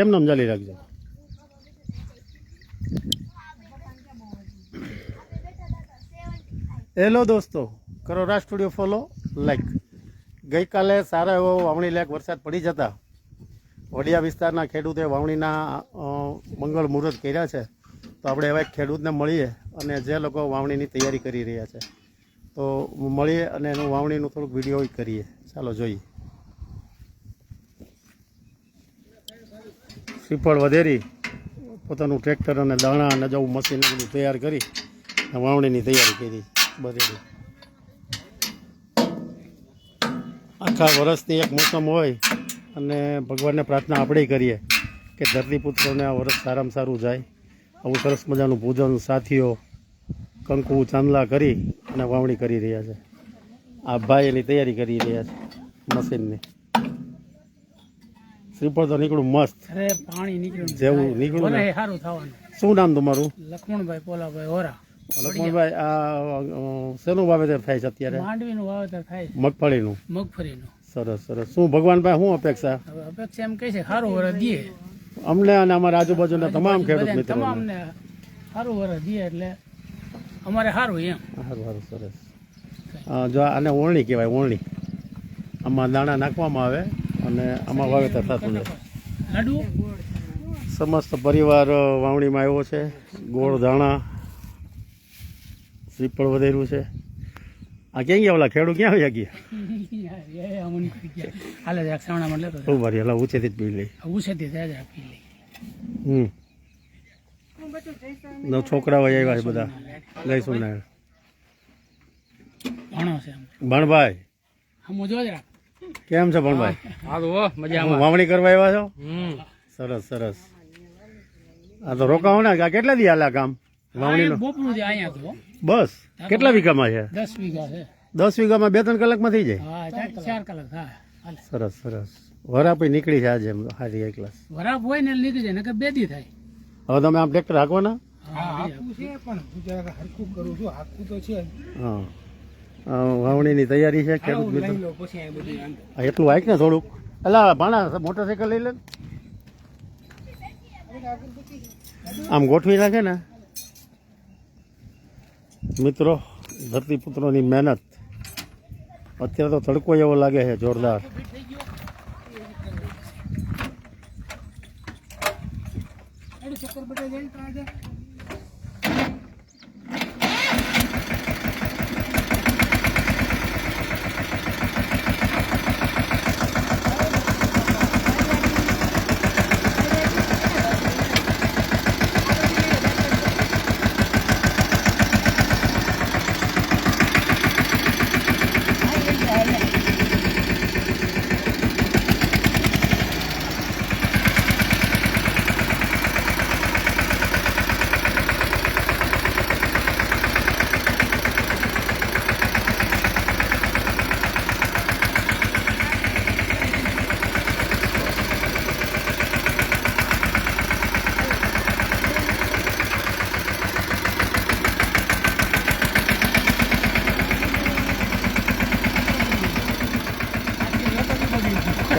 એમ નામ ચાલી રાખજો. હેલો દોસ્તો, કરો રાજ સ્ટુડિયો ફોલો લાઈક ગઈકાલે સારા એવો વાવણી લાયક વરસાદ પડી જતા. વડિયા વિસ્તારના ખેડૂતે વાવણીના મંગળ મુહૂર્ત કર્યા છે. તો આપણે એવા એક ખેડૂતને મળીએ અને જે લોકો વાવણીની તૈયારી કરી રહ્યા છે. તો મળીએ અને એનું વાવણીનું થોડુંક વીડિયો કરીએ. ચાલો, જોઈએ. શ્રીફળ વધેરી, પોતાનું ટ્રેક્ટર અને દાણા અને જવું મશીન બધું તૈયાર કરી અને વાવણીની તૈયારી કરી બધેરી. આખા વર્ષની એક મોસમ હોય અને ભગવાનને પ્રાર્થના આપણે કરીએ કે ધરતીપુત્રોને આ વર્ષ સારામાં સારું જાય. આવું સરસ મજાનું પૂજન સાથીઓ, કંકુ, ચાંદલા કરી અને વાવણી કરી રહ્યા છે. આ ભાઈ એની તૈયારી કરી રહ્યા છે મશીનની શ્રીફળ તો નીકળું મસ્ત. અરે પાણી નીકળ્યું જેવું નીકળ્યું ને. સારું થવાનું. શું નામ તમારું? લક્ષ્મણભાઈ પોલાભાઈ ઓરા લક્ષ્મણભાઈ આ શેનું વાવેતર થાય છે અત્યારે? માંડવીનું વાવેતર થાય છે. મગફળીનું. મગફળીનું. સરસ સરસ. શું ભગવાન ભાઈ શું અપેક્ષા? અપેક્ષા એમ કહે છે સારું વરસ દે અમને અને અમારા આજુબાજુના તમામ ખેડૂત મિત્રો તમામને સારું વરસ દે એટલે અમારે સારું એમ. સારું સારું સરસ. જો આને ઓળણી કહેવાય ઓળણી આમાં દાણા નાખવામાં આવે. અને આમાં વાવેતર થતું છે સમસ્ત પરિવાર વાવણીમાં આવ્યો છે. ગોળ ધાણા શ્રીફળ વધેલું છે. આ ક્યાં ગયા ઓલા ખેડૂત? ક્યાં આવ્યા ગયા? બહુ મારી હલા ઊંચેથી જ પી લઈ. લઈ. હમ. નવ છોકરાઓ આવ્યા છે બધા. લઈશું ને ભણો છે ભણભાઈ. હમ જો જરાક. કેમ છે ભણભાઈ? હાલો મજામાં. વાવણી કરવા આવ્યા છો? સરસ સરસ. આ તો રોકાવો ને આ કેટલા દી હાલે કામ વાવણી બોપરું છે અહીંયા તો. બસ. કેટલા વીઘામાં છે? દસ વીઘા છે. વીઘામાં બે ત્રણ કલાકમાં થઈ જાય? હા કલાક સરસ સરસ. વરાપી નીકળી છે આજે હારી એક ક્લાસ વરાપ હોય ને નીકળી જાય નકર બે દી થાય. હવે તમે આમ ટ્રેક્ટર હાંકવાના? હા છે પણ હું જરા હરખું કરું છું હાકું તો છે. હા. વાવણીની તૈયારી છે ખેડૂત મિત્રો. એટલું હાઈક ને થોડુંક? એલા ભાણા મોટરસાઇકલ લઈ લે આમ ગોઠવી નાખે ને. મિત્રો ધરતીપુત્રોની મહેનત. અત્યારે તો તડકો એવો લાગે છે જોરદાર. ચક્કર બટા જઈને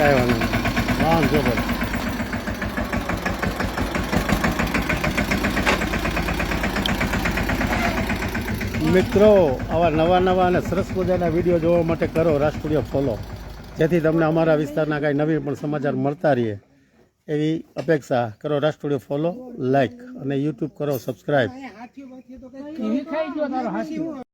કાંઈ વાંધો નહીં વાંધો મિત્રો, આવા નવા નવા અને સરસ મજાના વીડિયો જોવા માટે કરો રાજ ફોલો જેથી તમને અમારા વિસ્તારના કાંઈ નવી પણ સમાચાર મળતા રહીએ. એવી અપેક્ષા કરો રાજ ફોલો લાઇક અને યુટ્યુબ કરો સબસ્ક્રાઈબ